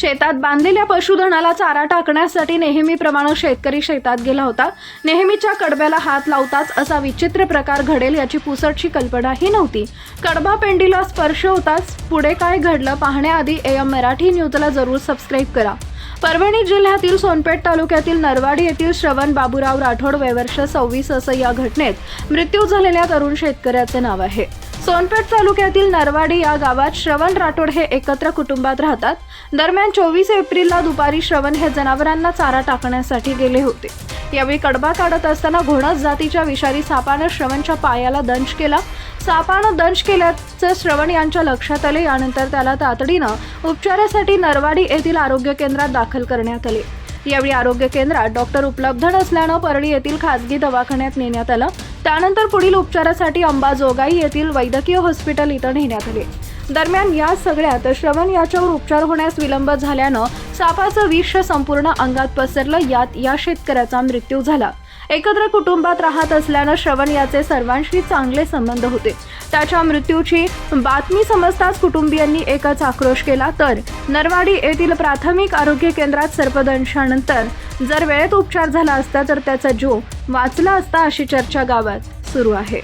शेतात बांधलेल्या पशुधनाला चारा टाकण्यासाठी नेहमीप्रमाणे शेतकरी शेतात गेला होता. नेहमीच्या कडब्याला हात लावताच असा विचित्र प्रकार घडेल याची पुसटची कल्पनाही नव्हती. कडबा पेंडीला स्पर्श होताच पुढे काय घडलं पाहण्याआधी एम मराठी न्यूजला जरूर सबस्क्राईब करा. परभणी जिल्ह्यातील सोनपेठ तालुक्यातील नरवाडी येथील श्रवण बाबूराव राठोड वयवर्ष सव्वीस असं या घटनेत मृत्यू झालेल्या तरुण शेतकऱ्याचे नाव आहे. सोनपेठ तालुक्यातील नरवाडी या गावात श्रवण राठोड हे एकत्र कुटुंबात राहतात. दरम्यान चोवीस एप्रिलला दुपारी श्रवण हे जनावरांना चारा टाकण्यासाठी गेले होते. यावेळी कडबा काढत असताना घोणस जातीच्या विषारी सापानं श्रवणच्या पायाला दंश केला. सापानं दंश केल्याचं श्रवण यांच्या लक्षात आले. यानंतर त्याला तातडीनं उपचारासाठी नरवाडी येथील आरोग्य केंद्रात दाखल करण्यात आले. यावेळी आरोग्य केंद्रात डॉक्टर उपलब्ध नसल्यानं परळी येथील खासगी दवाखान्यात नेण्यात आलं. त्यानंतर पुढील उपचारासाठी अंबाजोगाई येथील वैद्यकीय हॉस्पिटल इथं नेण्यात आले. दरम्यान या सगळ्यात श्रवण याच्यावर उपचार होण्यास विलंब झाल्यानं सापाचं विष संपूर्ण अंगात पसरलं यात या शेतकऱ्याचा मृत्यू झाला. एकत्र कुटुंबात राहत असल्यानं श्रवण याचे सर्वांशी चांगले संबंध होते. त्याच्या मृत्यूची बातमी समजताच कुटुंबियांनी एकच आक्रोश केला तर नरवाडी येथील प्राथमिक आरोग्य केंद्रात सर्पदंशानंतर जर वेळेत उपचार झाला असता तर त्याचा जीव वाचला असता अशी चर्चा गावात सुरू आहे.